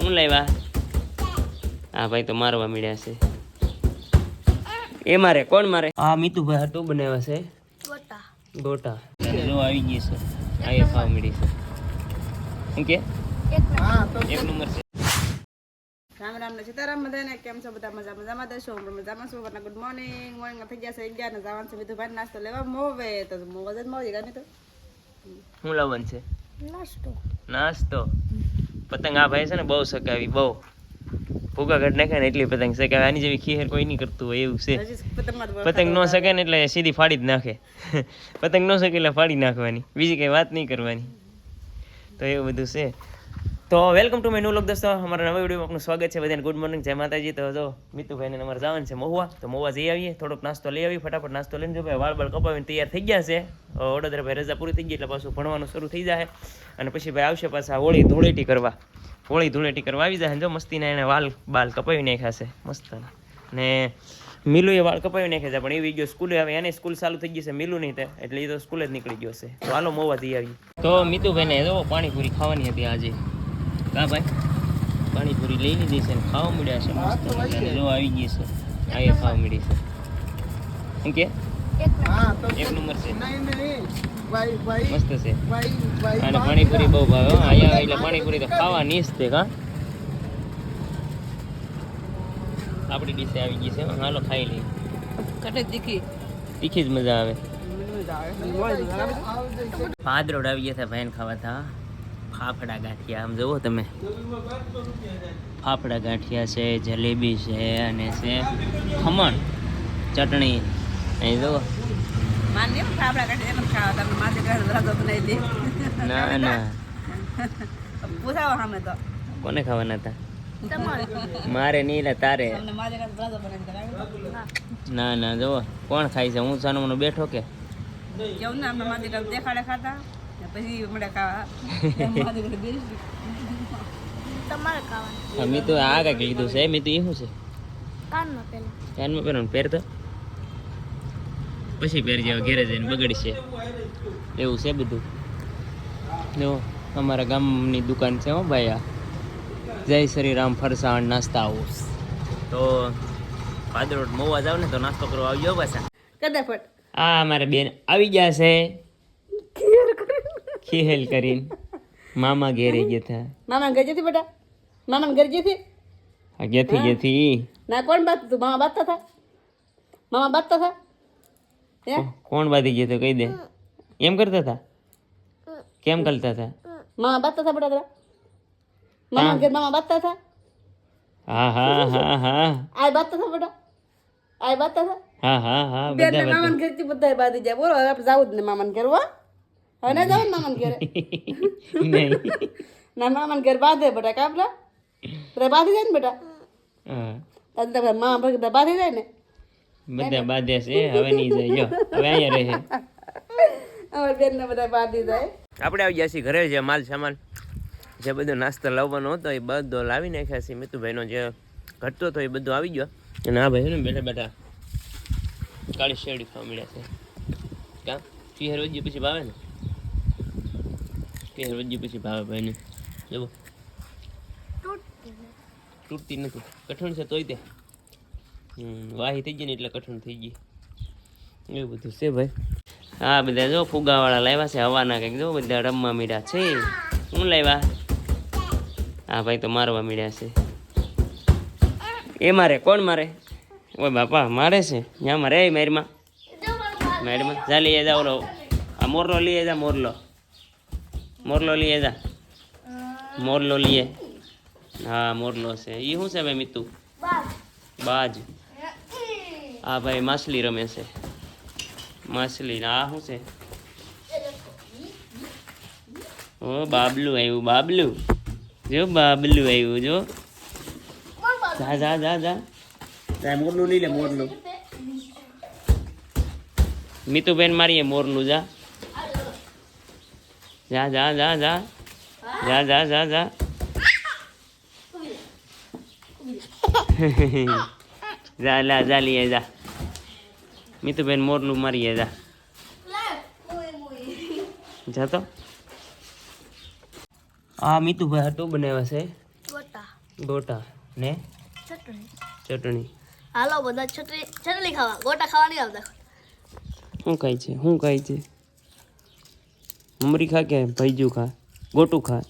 શું લાવ્યા હા ભાઈ તો મારવા મળ્યા છે. એ મારે કોણ મારે? હા મીતુભાઈ હાટું બનાવ્યા છે? ગોટા. ગોટા. જો આવી ગઈ છે. આ એ ખાવા મળી છે. શું કે? એક એક નંબર છે. રામ રામ ને સીતારામ બધાને. કેમ છો બધા? મજા મજામાં દેશો હું મજામાં છું. વરના ગુડ મોર્નિંગ મોર્નિંગ થઈ ગયા છે અગિયાર ને જવાનું છે. વિધુભાઈ નાસ્તો લેવા મોવે. તો મોવે જ મોવી ગમે તો. શું લાવવાનું છે? નાસ્તો. નાસ્તો. પતંગ આ ભાઈ છે ને બહુ સકાવી બહુ. ફૂગા ઘટ નાખે ને એટલી પતંગ સકાવે આની જેવી ખીર કોઈ નહીં કરતું હોય એવું છે. પતંગ ન શકે ને એટલે સીધી ફાડી જ નાખે. પતંગ ન શકે એટલે ફાડી નાખવાની. બીજી કઈ વાત નહીં કરવાની. તો એવું બધું છે. તો welcome to my new vlog દોસ્તો. અમારા નવા વિડીયોમાં આપનું સ્વાગત છે. બધાને ગુડ મોર્નિંગ જય માતાજી. તો જો, મિતુભાઈને અમારે જવાનું છે મહુવા. તો મહુવા જઈ આવીએ. થોડોક નાસ્તો લઈ આવીએ, ફટાફટ નાસ્તો લઈને જો ભાઈ વાળ કપાવીને તૈયાર થઈ ગયા છે. વડોદરા ભાઈ રજા પૂરી થઈ ગઈ એટલે પાછું ભણવાનું શરૂ થઈ જાય અને પછી ભાઈ આવશે પાછા હોળી ધૂળેટી કરવા. હોળી ધૂળેટી કરવા આવી જાય જો, મસ્તીના એને વાલ બાલ કપાવી નાખ્યા મસ્ત. ને મિલુ એ વાળ કપાવી નાખ્યા છે, પણ એવી ગયો સ્કૂલે આવે, એને સ્કૂલ ચાલુ થઈ ગઈ છે મિલુ નહીં તે, એટલે એ તો સ્કૂલે જ નીકળી ગયો છે. તો હાલો મોવા જઈ આવી તો મિતુભાઈને જો પાણીપુરી ખાવાની હતી આજે. કા ભાઈ? પાણીપુરી લઈ લીધી છે ખાવા મળ્યા છે મસ્ત. જો આવી ગઈ છે. આ એ ખાવા મળી છે. શું કે? એક નંબર છે. મસ્ત છે. અને પાણીપુરી બહુ ભાવે હો. અહીંયા એટલે પાણીપુરી તો ખાવાની જ તે કા? આપણી ડીશે આવી ગઈ છે. હાલો ખાઈ લઈએ. કટે તીખી. તીખી જ મજા આવે. ભાદરોડ આવી. ગયા હતા ભાઈને ખાવા હતા ફાફડા ગાંઠિયા આમ જુઓ તમે. ફાફડા ગાંઠિયા છે જલેબી છે અને છે ખમણ ચટણી. અહીં જુઓ. ના ના. કોને ખાવાના હતા? મારે નહીં લે તારે. ના ના જુઓ. કોણ ખાય છે? હું સાનું બેઠો કે? દેખાડે ખાતા. પછી હમણાં ખાવા. હા તો આ કાંઈક લીધું છે. મેં તો એ શું છે. કાનમાં પહેલા કાનમાં પહેરવાનું પહેરતો. પછી પહેરજે ઘેરે જઈને બગડશે. એવું છે બધું. જો અમારા ગામની દુકાન છે હો ભાઈ આ. જય શ્રી રામ ફરસાણ નાસ્તા હાઉસ તો ભાદરોડ મોવા જાવ ને તો નાસ્તો કરવા આવજો પાછા. કદાફટ આ અમારે બેન આવી ગયા છે. ખીહેલ કરીને? મામા ઘેરે ગયા હતા મામા ઘરે જતી બેટા? મામા ઘર જતી આ ગેથી ગેથી ના કોણ બાત તું? મામા બાતતા થા મામા બાતતા થા હે? કોણ બાંધી ગયો તો? કહી દે. એમ કરતા હતા કેમ કરતા હતા મામા બાતતા થા બેટા મામા ઘર મામા બાતતા થા હા હા હા હા. આય બાતતા થા બેટા? આ બાતતા થા હા હા હા બધા મામાને ઘરથી બધા બાંધી જાય. બોલો આપણે જાવું જ ને મામાન ઘર હો. હવે ના જાવ મામાને ઘરે. નહીં. ના મામાન ઘર બાંધે બેટા કાપલા બધા બાંધી જાય ને બેટા? હા. તારે મામા બધા બાંધી જાય ને? બધા બાંધે છે હવે નહીં જાય. જો હવે અહીંયા રહે. અમારી બેનને બધા બાંધી જાય. આપણે આવી ગયા છીએ ઘરે જે માલ સામાન જે બધો નાસ્તો લાવવાનો હતો એ બધો લાવી નાખ્યા છે મિતુભાઈનો જે ઘટતો હતો એ બધો આવી ગયો. અને આ ભાઈ છે ને બેઠા બેઠા કાળી શેરડી ખાવા મળ્યા છે. કાં પિહર વજ્જી પછી ભાવે ને? પિહર વજ્જી પછી ભાવે ભાઈને. જવો તૂટતી નથી. કઠણ છે તોય તે. વાહી થઈ ગઈ ને એટલે કઠણ થઈ ગઈ. એવું બધું છે ભાઈ. હા, બધા જો ફુગાવાળા લાવ્યા છે હવાના કંઈક. જો બધા રમવા મીડ્યા છે. શું લાવ્યા? હા, ભાઈ તો મારવા મીડ્યા છે. એ મારે? કોણ મારે? ઓય બાપા, મારે છે. ત્યાં મારે મેરમાં મેરમાં જા લઈએ જા ઓલો. આ મોરલો લઈએ જા મોરલો. મોરલો લઈએ જા. મોરલો લઈએ હા મોરલો છે. એ શું છે ભાઈ મિતુ? બાજ. આ ભાઈ માછલી રમે છે. માછલી આ શું છે? ઓ બાબલું આવ્યું બાબલું. જો બાબલું આવ્યું જો. જા જા જા જા. જા મોરલું લઈ લે મોરલું. મીતુબેન મારીએ મોરલું જા. જા જા જા જા. જા જા જા જા. જા લા જા લઈએ જા. મીતુબેન મોરનું મારીએ જા. જા તો. આ મીતુભાઈ હાટું બનાવ્યા છે. ગોટા. ગોટા ને? ચટણી. ચટણી. હાલો બધા ચટણી ચટણી ખાવા. ગોટા ખાવા નહીં આવતા. શું ખાય છે? શું ખાય છે? મમરી ખા કે ભૈજુ ખા? ગોટું ખા?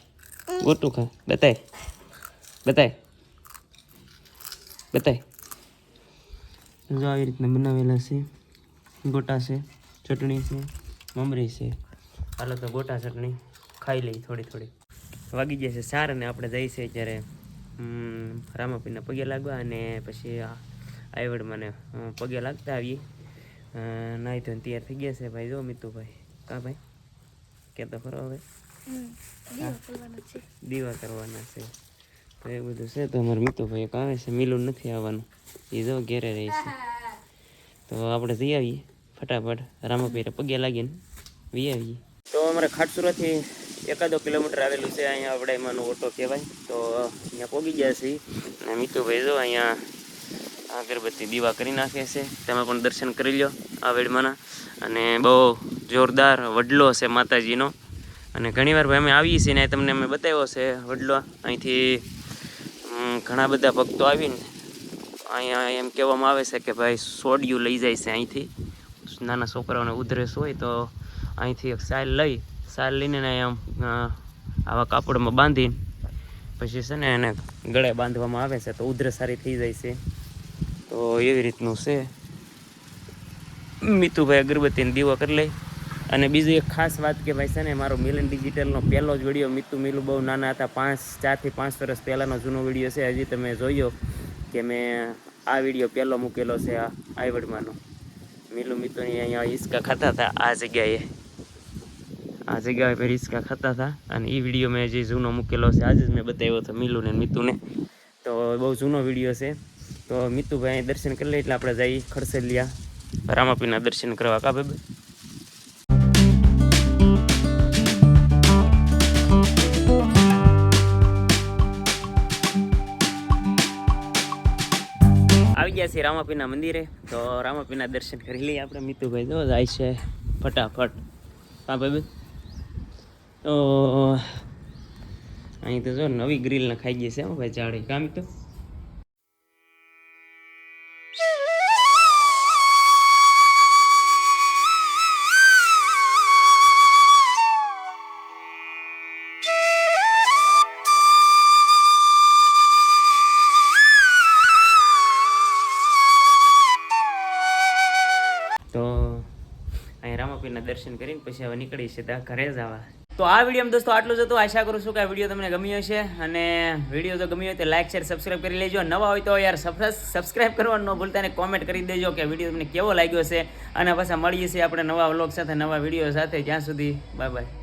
ગોટું ખા? બતાય. બતાય. બતાય. જો આવી રીતના બનાવેલા છે. ગોટા છે, ચટણી છે, મમરી છે. હાલો તો ગોટા, ચટણી ખાઈ લઈ થોડી થોડી. વાગી જાય છે સાર અને આપણે જઈએ ત્યારે રામાપીના પગે લાગવા અને પછી આઈવડ મને પગે લાગતા આવીએ. નાહી ધોઈને તૈયાર થઈ ગયા છે ભાઈ. જો મિતુભાઈ, કા ભાઈ? કે તો ખરો હવે દીવા કરવાના છે. દીવા કરવાના છે. તો એ બધું છે તો અમારે મિતુભાઈ એક આવે છે મિલું નથી આવવાનું. એ જો ઘેરે રહે છે. તો આપણે જઈ આવીએ ફટાફટ રામાપીરે પગે લાગીને વી આવીએ. તો અમારે ખાટસુરાથી એકાદો કિલોમીટર આવેલું છે અહીંયા આપણે એમાંનો ઓટો કહેવાય. તો અહીંયા પોગી ગયા છીએ. અને મિતુભાઈ જો અહીંયા અગરબત્તી દીવા કરી નાખે છે. તમે પણ દર્શન કરી લ્યો આ વેડમાંના. અને બહુ જોરદાર વડલો છે માતાજીનો. અને ઘણીવાર ભાઈ અમે આવીએ છીએ ને તમને અમે બતાવ્યો છે વડલો. અહીંથી ઘણા બધા ભક્તો આવીને અહીંયા એમ કહેવામાં આવે છે કે ભાઈ સોડિયું લઈ જાય છે અહીંથી. નાના છોકરાઓને ઉધરસ હોય તો અહીંથી એક સાલ લઈ, સાલ લઈને એમ આવા કાપડમાં બાંધીને પછી છે ને એને ગળે બાંધવામાં આવે છે તો ઉધરસ સારી થઈ જાય છે. તો એવી રીતનું છે. મીતુભાઈ અગરબત્તીને દીવો કરી લઈ અને બીજી એક ખાસ વાત કે ભાઈ છે ને, મારો મિલન ડિજિટલનો પહેલો જ વીડિયો મિતુ મિલુ બહુ નાના હતા, પાંચ, ચારથી પાંચ વર્ષ પહેલાંનો જૂનો વીડિયો છે. હજી તમે જોયો કે મેં આ વીડિયો પહેલો મૂકેલો છે આ આઈવડમાંનો. મિલુ મિતુની અહીંયા હિંચકા ખાતા હતા, આ જગ્યાએ. આ જગ્યાએ પર હિંચકા ખાતા હતા અને એ વીડિયો મેં જે જૂનો મૂકેલો છે. આજે જ મેં બતાવ્યો હતો મિલુને મિતુને. તો બહુ જૂનો વીડિયો છે. તો મિતુભાઈ અહીં દર્શન કરી લે, એટલે આપણે જઈએ ખડસેલિયા રામાપીના દર્શન કરવા. કા ભાઈ છીએ રામાપીના મંદિરે. તો રામાપીના દર્શન કરી લઈએ આપણે. મિતુભાઈ જો જાય છે ફટાફટ. હા ભાઈ તો અહીં તો જો નવી ગ્રીલ ખાઈ ગઈ છે ભાઈ જાડે કામ તો તો? અહીં દર્શન કરીને પછી હવે નીકળી ત્યાં ઘરે જ આવા. તો આ વીડિયો દોસ્તો આટલું જ હતું. આશા કરું છું કે આ વીડિયો તમને ગમ્યો હશે અને વીડિયો જો ગમ્યો હોય તો લાઇક શેર સબસ્ક્રાઈબ કરી લેજો. નવા હોય તો યાર સબસ્ક્રાઈબ કરવાનું ન ભૂલતા અને કોમેન્ટ કરી દેજો કે વીડિયો તમને કેવો લાગ્યો છે. અને પાછા મળીએ છીએ આપણે નવા વ્લોગ સાથે, નવા વીડિયો સાથે. જ્યાં સુધી બાય બાય